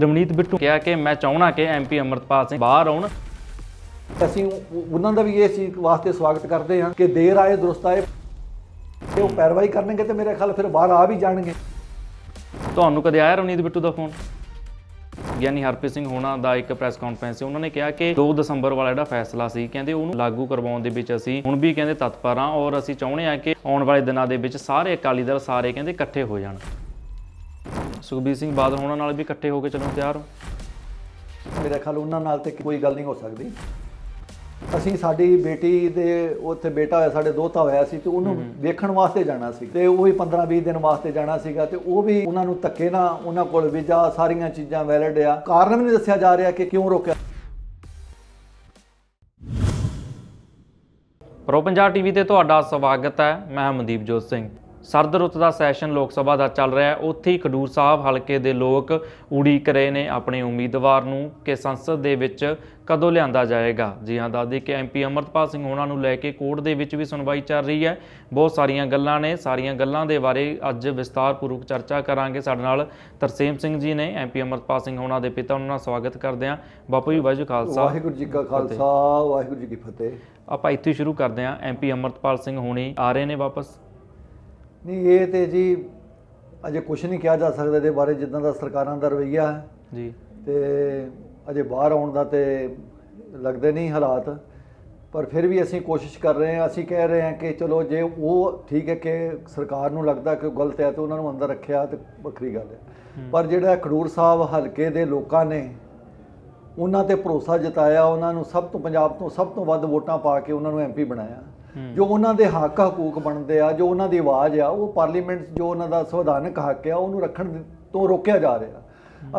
ਰਮਨੀਤ ਬਿੱਟੂ ਕਿਹਾ ਕਿ ਮੈਂ ਚਾਹਣਾ ਕਿ ਐਮਪੀ ਅਮਰਤਪਾਲ ਸਿੰਘ ਬਾਹਰ ਆਉਣ। ਅਸੀਂ ਉਹ- ਉਹਨਾਂ ਦਾ ਵੀ ਇਸ ਚੀਜ਼ ਵਾਸਤੇ ਸਵਾਗਤ ਕਰਦੇ ਹਾਂ ਕਿ ਦੇਰ ਆਏ ਦਰੁਸਤ ਆਏ। ਤੇ ਉਹ ਪੈਰਵਾਈ ਕਰਨਗੇ ਤੇ ਮੇਰੇ ਖਿਆਲ ਫਿਰ ਬਾਹਰ ਆ ਵੀ ਜਾਣਗੇ। ਤੁਹਾਨੂੰ ਕਦੇ ਆਇਆ ਰਮਨੀਤ ਬਿੱਟੂ ਦਾ ਫੋਨ? ਗਿਆਨੀ ਹਰਪ੍ਰੀਤ ਸਿੰਘ ਹੋਣਾ ਦਾ ਇੱਕ ਪ੍ਰੈਸ ਕਾਨਫਰੰਸ ਸੀ। ਉਹਨਾਂ ਨੇ ਕਿਹਾ ਕਿ 2 ਦਸੰਬਰ ਵਾਲਾ ਜਿਹੜਾ ਫੈਸਲਾ ਸੀ ਕਹਿੰਦੇ ਉਹਨੂੰ ਲਾਗੂ ਕਰਵਾਉਣ ਦੇ ਵਿੱਚ ਅਸੀਂ ਹੁਣ ਵੀ ਕਹਿੰਦੇ ਤਤਪਰ ਹਾਂ ਔਰ ਅਸੀਂ ਚਾਹੁੰਦੇ ਹਾਂ ਕਿ ਆਉਣ ਵਾਲੇ ਦਿਨਾਂ ਦੇ ਵਿੱਚ ਸਾਰੇ ਅਕਾਲੀ ਦਲ ਸਾਰੇ ਕਹਿੰਦੇ ਇਕੱਠੇ ਹੋ ਜਾਣ। ਸੁਖਬੀਰ ਸਿੰਘ ਬਾਦਲ ਹੋਣਾ ਨਾਲ ਵੀ ਇਕੱਠੇ ਹੋ ਕੇ ਚੱਲਣ ਤਿਆਰ ਹੋ? ਮੇਰੇ ਖਿਆਲ ਉਹਨਾਂ ਨਾਲ ਤੇ ਕੋਈ ਗੱਲ ਨਹੀਂ ਹੋ ਸਕਦੀ। ਅਸੀਂ ਸਾਡੀ ਬੇਟੀ ਦੇ ਉੱਥੇ ਬੇਟਾ ਹੋਇਆ ਸਾਡੇ ਦੋਤਾ ਹੋਇਆ ਸੀ ਤੇ ਉਹਨੂੰ ਵੇਖਣ ਵਾਸਤੇ ਜਾਣਾ ਸੀ। ਤੇ ਉਹ ਵੀ 15 20 ਦਿਨ ਵਾਸਤੇ ਜਾਣਾ ਸੀਗਾ ਤੇ ਉਹ ਵੀ ਉਹਨਾਂ ਨੂੰ ਧੱਕੇ ਨਾ ਉਹਨਾਂ ਕੋਲ ਵੀਜ਼ਾ ਸਾਰੀਆਂ ਚੀਜ਼ਾਂ ਵੈਲਿਡ ਆ। ਕਾਰਨ ਵੀ ਨਹੀਂ ਦੱਸਿਆ ਜਾ ਰਿਹਾ ਕਿ ਕਿਉਂ ਰੋਕਿਆ। ਪ੍ਰੋ ਪੰਜਾਬ ਟੀਵੀ ਤੇ ਤੁਹਾਡਾ ਸਵਾਗਤ ਹੈ। ਮੈਂ ਮਨਦੀਪ ਜੋਤ ਸਿੰਘ। ਸਰਦ ਰੁੱਤ ਦਾ ਸੈਸ਼ਨ ਲੋਕ ਸਭਾ ਦਾ ਚੱਲ ਰਿਹਾ ਹੈ। ਉੱਥੇ ਹੀ ਖਡੂਰ ਸਾਹਿਬ ਹਲਕੇ ਦੇ ਲੋਕ ਉਡੀਕ ਰਹੇ ਨੇ ਆਪਣੇ ਉਮੀਦਵਾਰ ਨੂੰ ਕਿ ਸੰਸਦ ਦੇ ਵਿੱਚ ਕਦੋਂ ਲਿਆਂਦਾ ਜਾਏਗਾ। ਜੀ ਹਾਂ ਦੱਸਦੇ ਕਿ ਐਮਪੀ ਅਮਰਤਪਾਲ ਸਿੰਘ ਹੋਣਾ ਨੂੰ ਲੈ ਕੇ ਕੋਰਟ ਦੇ ਵਿੱਚ ਵੀ ਸੁਣਵਾਈ ਚੱਲ ਰਹੀ ਹੈ। ਬਹੁਤ ਸਾਰੀਆਂ ਗੱਲਾਂ ਨੇ। ਸਾਰੀਆਂ ਗੱਲਾਂ ਦੇ ਬਾਰੇ ਅੱਜ ਵਿਸਤਾਰਪੂਰਵਕ ਚਰਚਾ ਕਰਾਂਗੇ। ਸਾਡੇ ਨਾਲ ਤਰਸੇਮ ਸਿੰਘ ਜੀ ਨੇ ਐਮਪੀ ਅਮਰਤਪਾਲ ਸਿੰਘ ਹੋਣਾ ਦੇ ਪਿਤਾ ਉਹਨਾਂ ਦਾ ਸਵਾਗਤ ਕਰਦੇ ਹਾਂ। ਬਾਪੂ ਜੀ ਵਾਹਿਗੁਰੂ ਖਾਲਸਾ। ਵਾਹਿਗੁਰੂ ਜੀ ਕਾ ਖਾਲਸਾ ਵਾਹਿਗੁਰੂ ਜੀ ਕੀ ਫਤਿਹ। ਆਪਾਂ ਇੱਥੇ ਸ਼ੁਰੂ ਕਰਦੇ ਹਾਂ। ਐਮਪੀ ਅਮਰਤਪਾਲ ਸਿੰਘ ਹੋਣੀ ਆ ਰਹੇ ਨੇ ਵਾਪਸ। ਨਹੀਂ ਇਹ ਤੇ ਜੀ ਅਜੇ ਕੁਝ ਨਹੀਂ ਕਿਹਾ ਜਾ ਸਕਦਾ ਇਹਦੇ ਬਾਰੇ ਜਿੱਦਾਂ ਦਾ ਸਰਕਾਰਾਂ ਦਾ ਰਵੱਈਆ ਹੈ। ਜੀ। ਤੇ ਅਜੇ ਬਾਹਰ ਆਉਣ ਦਾ ਤੇ ਲੱਗਦੇ ਨਹੀਂ ਹਾਲਾਤ। ਪਰ ਫਿਰ ਵੀ ਅਸੀਂ ਕੋਸ਼ਿਸ਼ ਕਰ ਰਹੇ ਹਾਂ ਅਸੀਂ ਕਹਿ ਰਹੇ ਹਾਂ ਕਿ ਚਲੋ ਜੇ ਉਹ ਠੀਕ ਹੈ ਕਿ ਸਰਕਾਰ ਨੂੰ ਲੱਗਦਾ ਕਿ ਉਹ ਗਲਤ ਹੈ ਤੇ ਉਹਨਾਂ ਨੂੰ ਅੰਦਰ ਰੱਖਿਆ ਤੇ ਵੱਖਰੀ ਗੱਲ ਹੈ। ਪਰ ਜਿਹੜਾ ਖਡੂਰ ਸਾਹਿਬ ਹਲਕੇ ਦੇ ਲੋਕਾਂ ਨੇ ਉਹਨਾਂ ਤੇ ਭਰੋਸਾ ਜਤਾਇਆ ਉਹਨਾਂ ਨੂੰ ਸਭ ਤੋਂ ਪੰਜਾਬ ਤੋਂ ਸਭ ਤੋਂ ਵੱਧ ਵੋਟਾਂ ਪਾ ਕੇ ਉਹਨਾਂ ਨੂੰ ਐਮਪੀ ਬਣਾਇਆ। ਜੋ ਉਹਨਾਂ ਦੇ ਹੱਕ ਹਕੂਕ ਬਣਦੇ ਆ ਜੋ ਉਹਨਾਂ ਦੀ ਆਵਾਜ਼ ਆ ਉਹ ਪਾਰਲੀਮੈਂਟ ਜੋ ਉਹਨਾਂ ਦਾ ਸੰਵਿਧਾਨਕ ਹੱਕ ਆ ਉਹਨੂੰ ਰੱਖਣ ਤੋਂ ਰੋਕਿਆ ਜਾ ਰਿਹਾ।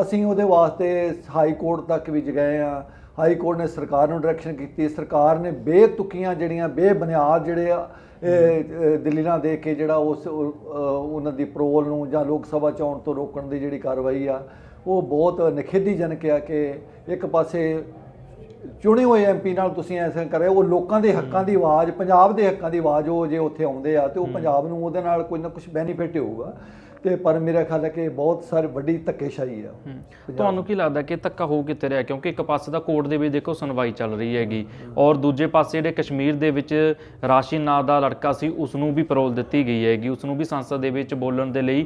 ਅਸੀਂ ਉਹਦੇ ਵਾਸਤੇ ਹਾਈ ਕੋਰਟ ਤੱਕ ਵੀ ਗਏ ਆ। ਹਾਈ ਕੋਰਟ ਨੇ ਸਰਕਾਰ ਨੂੰ ਡਾਇਰੈਕਸ਼ਨ ਕੀਤੀ। ਸਰਕਾਰ ਨੇ ਬੇਤੁਕੀਆਂ ਜਿਹੜੀਆਂ ਬੇਬੁਨਿਆਦ ਜਿਹੜੇ ਆ ਦਲੀਲਾਂ ਦੇ ਕੇ ਜਿਹੜਾ ਉਸ ਉਹਨਾਂ ਦੀ ਪ੍ਰੋਲ ਨੂੰ ਜਾਂ ਲੋਕ ਸਭਾ ਚ ਆਉਣ ਤੋਂ ਰੋਕਣ ਦੀ ਜਿਹੜੀ ਕਾਰਵਾਈ ਆ ਉਹ ਬਹੁਤ ਨਿਖੇਧੀਜਨਕ ਆ ਕਿ ਇੱਕ ਪਾਸੇ ਚੁਣੇ ਹੋਏ ਐਮਪੀ ਨਾਲ ਤੁਸੀਂ ਐਸਾ ਕਰੇ ਉਹ ਲੋਕਾਂ ਦੇ ਹੱਕਾਂ ਦੀ ਆਵਾਜ਼ ਪੰਜਾਬ ਦੇ ਹੱਕਾਂ ਦੀ ਆਵਾਜ਼ ਉਹ ਜੇ ਉੱਥੇ ਆਉਂਦੇ ਆ ਤੇ ਉਹ ਪੰਜਾਬ ਨੂੰ ਉਹਦੇ ਨਾਲ ਕੋਈ ਨਾ ਕੁਝ ਬੈਨੀਫਿਟ ਹੋਊਗਾ। ਤੇ ਪਰ ਮੇਰਾ ਖਿਆਲ ਹੈ ਕਿ ਬਹੁਤ ਸਾਰੀ ਵੱਡੀ ਧੱਕੇਸ਼ਾਹੀ ਆ। ਤੁਹਾਨੂੰ ਕੀ ਲੱਗਦਾ ਕਿ ਧੱਕਾ ਹੋ ਕਿੱਥੇ ਰਿਹਾ? ਕਿਉਂਕਿ ਇੱਕ ਪਾਸੇ ਦਾ ਕੋਰਟ ਦੇ ਵਿੱਚ ਦੇਖੋ ਸੁਣਵਾਈ ਚੱਲ ਰਹੀ ਹੈਗੀ। ਔਰ ਦੂਜੇ ਪਾਸੇ ਜਿਹੜੇ ਕਸ਼ਮੀਰ ਦੇ ਵਿੱਚ ਰਾਸ਼ਿਨ ਨਾਂ ਦਾ ਲੜਕਾ ਸੀ ਉਸ ਨੂੰ ਵੀ ਪਰੋਲ ਦਿੱਤੀ ਗਈ ਹੈਗੀ। ਉਸ ਨੂੰ ਵੀ ਸੰਸਦ ਦੇ ਵਿੱਚ ਬੋਲਣ ਦੇ ਲਈ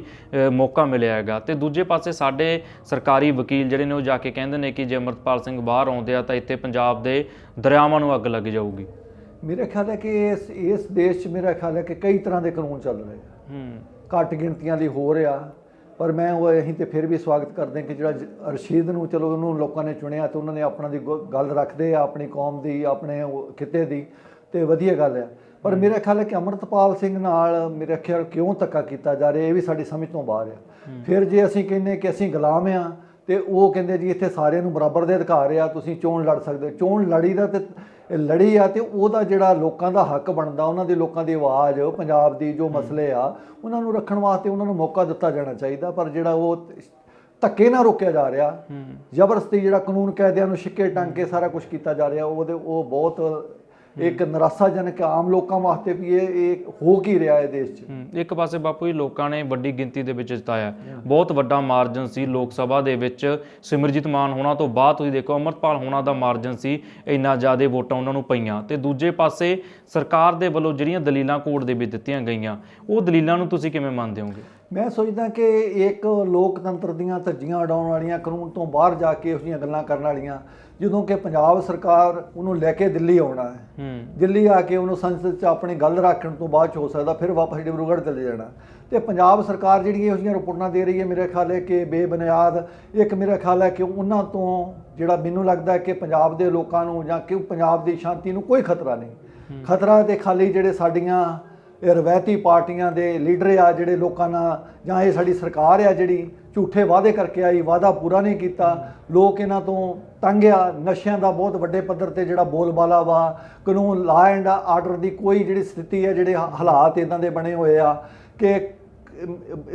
ਮੌਕਾ ਮਿਲਿਆ ਹੈਗਾ। ਤੇ ਦੂਜੇ ਪਾਸੇ ਸਾਡੇ ਸਰਕਾਰੀ ਵਕੀਲ ਜਿਹੜੇ ਨੇ ਉਹ ਜਾ ਕੇ ਕਹਿੰਦੇ ਨੇ ਕਿ ਜੇ ਅਮਰਤਪਾਲ ਸਿੰਘ ਬਾਹਰ ਆਉਂਦੇ ਆ ਤਾਂ ਇੱਥੇ ਪੰਜਾਬ ਦੇ ਦਰਿਆਵਾਂ ਨੂੰ ਅੱਗ ਲੱਗ ਜਾਊਗੀ। ਮੇਰਾ ਖਿਆਲ ਹੈ ਕਿ ਇਸ ਇਸ ਦੇਸ਼ 'ਚ ਮੇਰਾ ਖਿਆਲ ਹੈ ਕਿ ਕਈ ਤਰ੍ਹਾਂ ਦੇ ਕਾਨੂੰਨ ਚੱਲ ਰਹੇ ਆ। ਹੂੰ। ਘੱਟ ਗਿਣਤੀਆਂ ਲਈ ਹੋ ਰਿਹਾ। ਪਰ ਮੈਂ ਉਹ ਅਸੀਂ ਤੇ ਫਿਰ ਵੀ ਸਵਾਗਤ ਕਰਦੇ ਕਿ ਜਿਹੜਾ ਰਸ਼ੀਦ ਨੂੰ ਚਲੋ ਉਹਨੂੰ ਲੋਕਾਂ ਨੇ ਚੁਣਿਆ ਤੇ ਉਹਨਾਂ ਨੇ ਆਪਣਾ ਦੀ ਗੱਲ ਰੱਖਦੇ ਆ ਆਪਣੀ ਕੌਮ ਦੀ ਆਪਣੇ ਖਿੱਤੇ ਦੀ ਤੇ ਵਧੀਆ ਗੱਲ ਹੈ ਪਰ ਮੇਰਾ ਖਿਆਲ ਹੈ ਕਿ ਅਮਰਤਪਾਲ ਸਿੰਘ ਨਾਲ ਮੇਰਾ ਖਿਆਲ ਕਿਉਂ ਧੱਕਾ ਕੀਤਾ ਜਾ ਰਿਹਾ ਇਹ ਵੀ ਸਾਡੀ ਸਮਝ ਤੋਂ ਬਾਹਰ ਆ। ਫਿਰ ਜੇ ਅਸੀਂ ਕਹਿੰਨੇ ਕਿ ਅਸੀਂ ਗੁਲਾਮ ਆ ਤੇ ਉਹ ਕਹਿੰਦੇ ਜੀ ਇੱਥੇ ਸਾਰਿਆਂ ਨੂੰ ਬਰਾਬਰ ਦੇ ਅਧਿਕਾਰ ਆ ਤੁਸੀਂ ਚੋਣ ਲੜ ਸਕਦੇ। ਚੋਣ ਲੜੀ ਦਾ ਤੇ ਲੜੀ ਆ ਤੇ ਉਹਦਾ ਜਿਹੜਾ ਲੋਕਾਂ ਦਾ ਹੱਕ ਬਣਦਾ ਉਹਨਾਂ ਦੇ ਲੋਕਾਂ ਦੀ ਆਵਾਜ਼ ਪੰਜਾਬ ਦੀ ਜੋ ਮਸਲੇ ਆ ਉਹਨਾਂ ਨੂੰ ਰੱਖਣ ਵਾਸਤੇ ਉਹਨਾਂ ਨੂੰ ਮੌਕਾ ਦਿੱਤਾ ਜਾਣਾ ਚਾਹੀਦਾ ਪਰ ਜਿਹੜਾ ਉਹ ਧੱਕੇ ਨਾਲ ਰੋਕਿਆ ਜਾ ਰਿਹਾ ਜ਼ਬਰਦਸਤੀ ਜਿਹੜਾ ਕਾਨੂੰਨ ਕਾਇਦਿਆਂ ਨੂੰ ਛਿੱਕੇ ਟੰਗ ਕੇ ਸਾਰਾ ਕੁਝ ਕੀਤਾ ਜਾ ਰਿਹਾ ਉਹਦੇ ਉਹ ਬਹੁਤ ਇੱਕ ਨਿਰਾਸ਼ਾਜਨਕ ਆਮ ਲੋਕਾਂ ਵਾਸਤੇ ਵੀ ਇਹ ਇਹ ਹੋ ਕੀ ਰਿਹਾ ਹੈ ਦੇਸ਼ 'ਚ? ਇੱਕ ਪਾਸੇ ਬਾਪੂ ਜੀ ਲੋਕਾਂ ਨੇ ਵੱਡੀ ਗਿਣਤੀ ਦੇ ਵਿੱਚ ਜਿਤਾਇਆ। ਬਹੁਤ ਵੱਡਾ ਮਾਰਜਨ ਸੀ ਲੋਕ ਸਭਾ ਦੇ ਵਿੱਚ। ਸਿਮਰਜੀਤ ਮਾਨ ਹੋਣਾ ਤੋਂ ਬਾਅਦ ਤੁਸੀਂ ਦੇਖੋ ਅਮਰਪਾਲ ਹੋਣਾ ਦਾ ਮਾਰਜਨ ਸੀ ਇੰਨਾ ਜ਼ਿਆਦਾ ਵੋਟਾਂ ਉਹਨਾਂ ਨੂੰ ਪਈਆਂ। ਤੇ ਦੂਜੇ ਪਾਸੇ ਸਰਕਾਰ ਦੇ ਵੱਲੋਂ ਜਿਹੜੀਆਂ ਦਲੀਲਾਂ ਕੋਰਟ ਦੇ ਵਿੱਚ ਦਿੱਤੀਆਂ ਗਈਆਂ ਉਹ ਦਲੀਲਾਂ ਨੂੰ ਤੁਸੀਂ ਕਿਵੇਂ ਮੰਨਦੇ ਹੋਗੇ? ਮੈਂ ਸੋਚਦਾ ਕਿ ਇੱਕ ਲੋਕਤੰਤਰ ਦੀਆਂ ਧੱਜੀਆਂ ਉਡਾਉਣ ਵਾਲੀਆਂ ਕਾਨੂੰਨ ਤੋਂ ਬਾਹਰ ਜਾ ਕੇ ਇਹੋ ਜਿਹੀਆਂ ਗੱਲਾਂ ਕਰਨ ਵਾਲੀਆਂ ਜਦੋਂ ਕਿ ਪੰਜਾਬ ਸਰਕਾਰ ਉਹਨੂੰ ਲੈ ਕੇ ਦਿੱਲੀ ਆਉਣਾ ਹੈ। ਦਿੱਲੀ ਆ ਕੇ ਉਹਨੂੰ ਸੰਸਦ 'ਚ ਆਪਣੀ ਗੱਲ ਰੱਖਣ ਤੋਂ ਬਾਅਦ 'ਚ ਹੋ ਸਕਦਾ ਫਿਰ ਵਾਪਸ ਡਿਬਰੂਗੜ੍ਹ ਚਲੇ ਜਾਣਾ। ਤੇ ਪੰਜਾਬ ਸਰਕਾਰ ਜਿਹੜੀ ਇਹੋ ਜਿਹੀਆਂ ਰਿਪੋਰਟਾਂ ਦੇ ਰਹੀ ਹੈ ਮੇਰੇ ਖਿਆਲ ਹੈ ਕਿ ਬੇਬੁਨਿਆਦ ਇੱਕ ਮੇਰਾ ਖਿਆਲ ਹੈ ਕਿ ਉਹਨਾਂ ਤੋਂ ਜਿਹੜਾ ਮੈਨੂੰ ਲੱਗਦਾ ਹੈ ਕਿ ਪੰਜਾਬ ਦੇ ਲੋਕਾਂ ਨੂੰ ਜਾਂ ਕਿ ਪੰਜਾਬ ਦੀ ਸ਼ਾਂਤੀ ਨੂੰ ਕੋਈ ਖਤਰਾ ਨਹੀਂ। ਖਤਰਾ ਤੇ ਖਾਲੀ ਜਿਹੜੇ ਸਾਡੀਆਂ ਰਵਾਇਤੀ ਪਾਰਟੀਆਂ ਦੇ ਲੀਡਰ ਆ ਜਿਹੜੇ ਲੋਕਾਂ ਨਾਲ, ਜਾਂ ਇਹ ਸਾਡੀ ਸਰਕਾਰ ਆ ਜਿਹੜੀ ਝੂਠੇ ਵਾਅਦੇ ਕਰਕੇ ਆਈ, ਵਾਅਦਾ ਪੂਰਾ ਨਹੀਂ ਕੀਤਾ, ਲੋਕ ਇਹਨਾਂ ਤੋਂ ਤੰਗ ਆ, ਨਸ਼ਿਆਂ ਦਾ ਬਹੁਤ ਵੱਡੇ ਪੱਧਰ ਤੇ ਜਿਹੜਾ ਬੋਲਬਾਲਾ ਵਾ, ਕਾਨੂੰਨ ਲਾ ਐਂਡ ਆਰਡਰ ਦੀ ਕੋਈ ਜਿਹੜੀ ਸਥਿਤੀ ਹੈ ਜਿਹੜੇ ਹਾਲਾਤ ਇਦਾਂ ਦੇ ਬਣੇ ਹੋਏ ਆ ਕਿ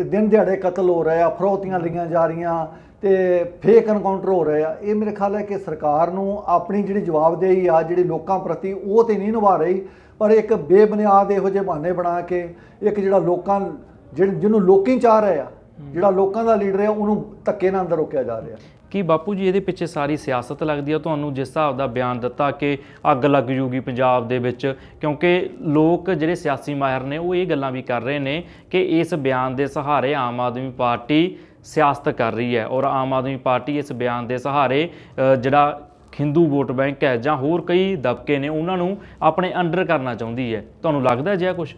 ਦਿਨ ਦਿਹਾੜੇ ਕਤਲ ਹੋ ਰਹੇ ਆ, ਫਰੋਤੀਆਂ ਲਈਆਂ ਜਾ ਰਹੀਆਂ ਤੇ ਫੇਕ ਐਨਕਾਊਂਟਰ ਹੋ ਰਹੇ ਆ, ਇਹ ਮੇਰੇ ਖਿਆਲ ਹੈ ਕਿ ਸਰਕਾਰ ਨੂੰ ਆਪਣੀ ਜਿਹੜੀ ਜਵਾਬਦੇਹੀ ਆ, ਜਿਹੜੀ ਲੋਕਾਂ ਪ੍ਰਤੀ ਉਹ ਤੇ ਨਹੀਂ ਨਿਭਾ ਰਹੀ ਪਰ ਇੱਕ ਬੇਬੁਨਿਆਦ ਇਹੋ ਜਿਹੇ ਬਹਾਨੇ ਬਣਾ ਕੇ ਇੱਕ ਜਿਹੜਾ ਲੋਕਾਂ ਜਿਹੜੇ ਜਿਹਨੂੰ ਲੋਕੀ ਚਾਹ ਰਹੇ ਆ ਜਿਹੜਾ ਲੋਕਾਂ ਦਾ ਲੀਡਰ ਹੈ ਉਹਨੂੰ ਧੱਕੇ ਨਾਲ ਅੰਦਰ ਰੋਕਿਆ ਜਾ ਰਿਹਾ। ਕੀ ਬਾਪੂ ਜੀ ਇਹਦੇ ਪਿੱਛੇ ਸਾਰੀ ਸਿਆਸਤ ਲੱਗਦੀ ਆ? ਤੁਹਾਨੂੰ ਜਿਸ ਹਿਸਾਬ ਦਾ ਬਿਆਨ ਦਿੱਤਾ ਕਿ ਅੱਗ ਲੱਗ ਜੂਗੀ ਪੰਜਾਬ ਦੇ ਵਿੱਚ ਕਿਉਂਕਿ ਲੋਕ ਜਿਹੜੇ ਸਿਆਸੀ ਮਾਹਿਰ ਨੇ ਉਹ ਇਹ ਗੱਲਾਂ ਵੀ ਕਰ ਰਹੇ ਨੇ ਕਿ ਇਸ ਬਿਆਨ ਦੇ ਸਹਾਰੇ ਆਮ ਆਦਮੀ ਪਾਰਟੀ ਸਿਆਸਤ ਕਰ ਰਹੀ ਹੈ। ਔਰ ਆਮ ਆਦਮੀ ਪਾਰਟੀ ਇਸ ਬਿਆਨ ਦੇ ਸਹਾਰੇ ਜਿਹੜਾ ਹਿੰਦੂ ਵੋਟ ਬੈਂਕ ਹੈ ਜਾਂ ਹੋਰ ਕਈ ਦਬਕੇ ਨੇ ਉਹਨਾਂ ਨੂੰ ਆਪਣੇ ਅੰਡਰ ਕਰਨਾ ਚਾਹੁੰਦੀ ਹੈ। ਤੁਹਾਨੂੰ ਲੱਗਦਾ ਜਿਹਾ ਕੁਝ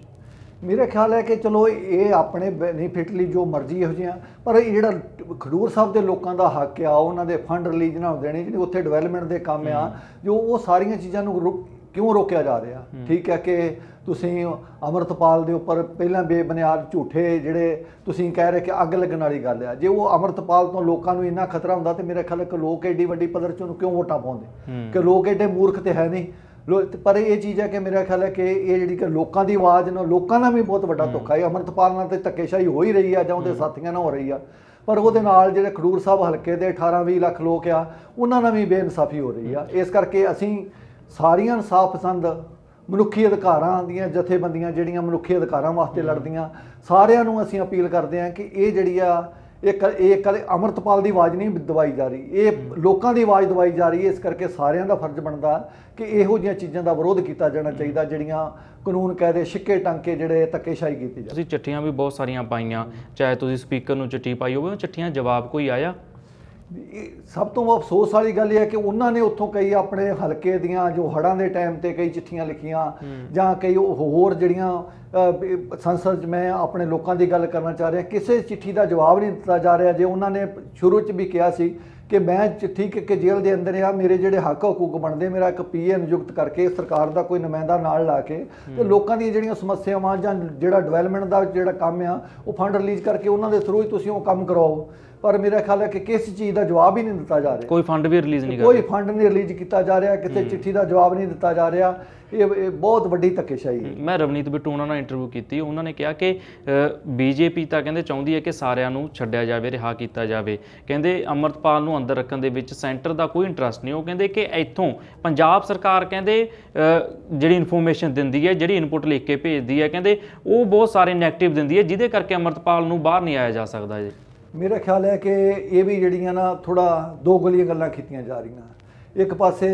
ਮੇਰਾ ਖਿਆਲ ਹੈ ਕਿ ਚਲੋ ਇਹ ਆਪਣੇ ਬੈਨੀਫਿਟ ਲਈ ਜੋ ਮਰਜ਼ੀ ਇਹੋ ਜਿਹੀਆਂ ਪਰ ਇਹ ਜਿਹੜਾ ਖਡੂਰ ਸਾਹਿਬ ਦੇ ਲੋਕਾਂ ਦਾ ਹੱਕ ਆ ਉਹਨਾਂ ਦੇ ਫੰਡ ਰਿਲੀਜ਼ ਨਾ ਨੇ ਜਿਹੜੇ ਉੱਥੇ ਡਿਵੈਲਪਮੈਂਟ ਦੇ ਕੰਮ ਆ ਜੋ ਉਹ ਸਾਰੀਆਂ ਚੀਜ਼ਾਂ ਨੂੰ ਕਿਉਂ ਰੋਕਿਆ ਜਾ ਰਿਹਾ? ਠੀਕ ਹੈ ਕਿ ਤੁਸੀਂ ਅਮਰਤਪਾਲ ਦੇ ਉੱਪਰ ਪਹਿਲਾਂ ਬੇਬੁਨਿਆਦ ਝੂਠੇ ਜਿਹੜੇ ਤੁਸੀਂ ਕਹਿ ਰਹੇ ਕਿ ਅੱਗ ਲੱਗਣ ਵਾਲੀ ਗੱਲ ਆ। ਜੇ ਉਹ ਅਮਰਤਪਾਲ ਤੋਂ ਲੋਕਾਂ ਨੂੰ ਇੰਨਾ ਖਤਰਾ ਹੁੰਦਾ ਤੇ ਮੇਰੇ ਖਿਆਲ ਕਿ ਲੋਕ ਐਡੀ ਵੱਡੀ ਪੱਧਰ 'ਚ ਉਹਨੂੰ ਕਿਉਂ ਵੋਟਾਂ ਪਾਉਂਦੇ। ਕਿ ਲੋਕ ਐਡੇ ਮੂਰਖ ਤੇ ਹੈ ਨਹੀਂ। ਪਰ ਇਹ ਚੀਜ਼ ਹੈ ਕਿ ਮੇਰਾ ਖਿਆਲ ਹੈ ਕਿ ਇਹ ਜਿਹੜੀ ਕਿ ਲੋਕਾਂ ਦੀ ਆਵਾਜ਼ ਨੂੰ ਲੋਕਾਂ ਨਾਲ ਵੀ ਬਹੁਤ ਵੱਡਾ ਧੋਖਾ ਹੈ। ਅਮਰਤਪਾਲ ਨਾਲ ਤੇ ਧੱਕੇਸ਼ਾਹੀ ਹੋ ਹੀ ਰਹੀ ਆ ਜਾਂ ਉਹਦੇ ਸਾਥੀਆਂ ਨਾਲ ਹੋ ਰਹੀ ਆ। ਪਰ ਉਹਦੇ ਨਾਲ ਜਿਹੜੇ ਖਡੂਰ ਸਾਹਿਬ ਹਲਕੇ ਦੇ 18 20 ਲੱਖ ਲੋਕ ਆ ਉਹਨਾਂ ਨਾਲ ਵੀ ਬੇਇਨਸਾਫੀ ਹੋ ਰਹੀ ਆ। ਇਸ ਕਰਕੇ ਅਸੀਂ ਸਾਰੀਆਂ ਇਨਸਾਫ ਪਸੰਦ ਮਨੁੱਖੀ ਅਧਿਕਾਰਾਂ ਦੀਆਂ ਜਥੇਬੰਦੀਆਂ ਜਿਹੜੀਆਂ ਮਨੁੱਖੀ ਅਧਿਕਾਰਾਂ ਵਾਸਤੇ ਲੜਦੀਆਂ ਸਾਰਿਆਂ ਨੂੰ ਅਸੀਂ ਅਪੀਲ ਕਰਦੇ ਹਾਂ ਕਿ ਇਹ ਜਿਹੜੀ ਆ ਇਹ ਇਹ ਕਦੇ ਅਮਰਤਪਾਲ ਦੀ ਆਵਾਜ਼ ਨਹੀਂ ਦਵਾਈ ਜਾ ਰਹੀ ਇਹ ਲੋਕਾਂ ਦੀ ਆਵਾਜ਼ ਦਵਾਈ ਜਾ ਰਹੀ ਹੈ ਇਸ ਕਰਕੇ ਸਾਰਿਆਂ ਦਾ ਫਰਜ਼ ਬਣਦਾ ਕਿ ਇਹੋ ਜਿਹੀਆਂ ਚੀਜ਼ਾਂ ਦਾ ਵਿਰੋਧ ਕੀਤਾ ਜਾਣਾ ਚਾਹੀਦਾ ਜਿਹੜੀਆਂ ਕਾਨੂੰਨ ਕਾਇਦੇ ਛਿੱਕੇ ਟਾਂਕੇ ਜਿਹੜੇ ਧੱਕੇਸ਼ਾਹੀ ਕੀਤੀ ਜਾਂਦੀ ਤੁਸੀਂ ਚਿੱਠੀਆਂ ਵੀ ਬਹੁਤ ਸਾਰੀਆਂ ਪਾਈਆਂ ਚਾਹੇ ਤੁਸੀਂ ਸਪੀਕਰ ਨੂੰ ਚਿੱਠੀ ਪਾਈ ਹੋਵੇ ਉਹ ਚਿੱਠੀਆਂ ਜਵਾਬ ਕੋਈ ਆਇਆ? ਇਹ ਸਭ ਤੋਂ ਅਫਸੋਸ ਵਾਲੀ ਗੱਲ ਇਹ ਹੈ ਕਿ ਉਹਨਾਂ ਨੇ ਉੱਥੋਂ ਕਈ ਆਪਣੇ ਹਲਕੇ ਦੀਆਂ ਜੋ ਹੜਾਂ ਦੇ ਟਾਈਮ ਤੇ ਕਈ ਚਿੱਠੀਆਂ ਲਿਖੀਆਂ ਜਾਂ ਕਈ ਹੋਰ ਜਿਹੜੀਆਂ ਸੰਸਦ 'ਚ ਮੈਂ ਆਪਣੇ ਲੋਕਾਂ ਦੀ ਗੱਲ ਕਰਨਾ ਚਾਹ ਰਿਹਾ ਕਿਸੇ ਚਿੱਠੀ ਦਾ ਜਵਾਬ ਨਹੀਂ ਦਿੱਤਾ ਜਾ ਰਿਹਾ। ਜੇ ਉਹਨਾਂ ਨੇ ਸ਼ੁਰੂ 'ਚ ਵੀ ਕਿਹਾ ਸੀ ਕਿ ਮੈਂ ਚਿੱਠੀ ਕਿ ਕਿ ਜੇਲ੍ਹ ਦੇ ਅੰਦਰ ਆ ਮੇਰੇ ਜਿਹੜੇ ਹੱਕ ਹਕੂਕ ਬਣਦੇ ਮੇਰਾ ਇੱਕ ਪੀਏ ਨਿਯੁਕਤ ਕਰਕੇ ਸਰਕਾਰ ਦਾ ਕੋਈ ਨੁਮਾਇੰਦਾ ਨਾਲ ਲਾ ਕੇ ਤੇ ਲੋਕਾਂ ਦੀਆਂ ਜਿਹੜੀਆਂ ਸਮੱਸਿਆਵਾਂ ਜਾਂ ਜਿਹੜਾ ਡਿਵੈਲਪਮੈਂਟ ਦਾ ਜਿਹੜਾ ਕੰਮ ਆ ਉਹ ਫੰਡ ਰਿਲੀਜ਼ ਕਰਕੇ ਉਹਨਾਂ ਦੇ ਥਰੂ ਹੀ ਤੁਸੀਂ ਉਹ ਕੰਮ ਕਰਾਓ। ਪਰ ਮੇਰਾ ਖਿਆਲ ਹੈ ਕਿ ਕਿਸ ਚੀਜ਼ ਦਾ ਜਵਾਬ ਹੀ ਨਹੀਂ ਦਿੱਤਾ ਜਾ ਰਿਹਾ। ਕੋਈ ਫੰਡ ਵੀ ਰਿਲੀਜ਼ ਨਹੀਂ ਕੋਈ ਕਰਦੇ ਫੰਡ ਨਹੀਂ ਰਿਲੀਜ਼ ਕੀਤਾ ਜਾ ਰਿਹਾ ਕਿਤੇ ਚਿੱਠੀ ਦਾ ਜਵਾਬ ਨਹੀਂ ਦਿੱਤਾ ਜਾ ਰਿਹਾ। ਇਹ ਇਹ ਬਹੁਤ ਵੱਡੀ ਧੱਕੇਸ਼ਾਹੀ ਹੈ। ਮੈਂ ਰਵਨੀਤ ਬਿੱਟੂ ਉਹਨਾਂ ਨਾਲ ਇੰਟਰਵਿਊ ਕੀਤੀ। ਉਹਨਾਂ ਨੇ ਕਿਹਾ ਕਿ ਬੀਜੇਪੀ ਤਾਂ ਕਹਿੰਦੇ ਚਾਹੁੰਦੀ ਹੈ ਕਿ ਸਾਰਿਆਂ ਨੂੰ ਛੱਡਿਆ ਜਾਵੇ ਰਿਹਾ ਕੀਤਾ ਜਾਵੇ। ਕਹਿੰਦੇ ਅਮਰਤਪਾਲ ਨੂੰ ਅੰਦਰ ਰੱਖਣ ਦੇ ਵਿੱਚ ਸੈਂਟਰ ਦਾ ਕੋਈ ਇੰਟਰਸਟ ਨਹੀਂ। ਉਹ ਕਹਿੰਦੇ ਕਿ ਇੱਥੋਂ ਪੰਜਾਬ ਸਰਕਾਰ ਕਹਿੰਦੇ ਜਿਹੜੀ ਇਨਫੋਰਮੇਸ਼ਨ ਦਿੰਦੀ ਹੈ ਜਿਹੜੀ ਇਨਪੁਟ ਲਿਖ ਕੇ ਭੇਜਦੀ ਹੈ ਕਹਿੰਦੇ ਉਹ ਬਹੁਤ ਸਾਰੇ ਨੈਗੇਟਿਵ ਦਿੰਦੀ ਹੈ ਜਿਹਦੇ ਕਰਕੇ ਅਮਰਤਪਾਲ ਨੂੰ ਬਾਹਰ ਨਹੀਂ ਆਇਆ ਜਾ ਸਕਦਾ ਜੀ ਮੇਰਾ ਖਿਆਲ ਹੈ ਕਿ ਇਹ ਵੀ ਜਿਹੜੀਆਂ ਨਾ ਥੋੜਾ ਦੋ ਗਲੀਆਂ ਗੱਲਾਂ ਕੀਤੀਆਂ ਜਾ ਰਹੀਆਂ। ਇੱਕ ਪਾਸੇ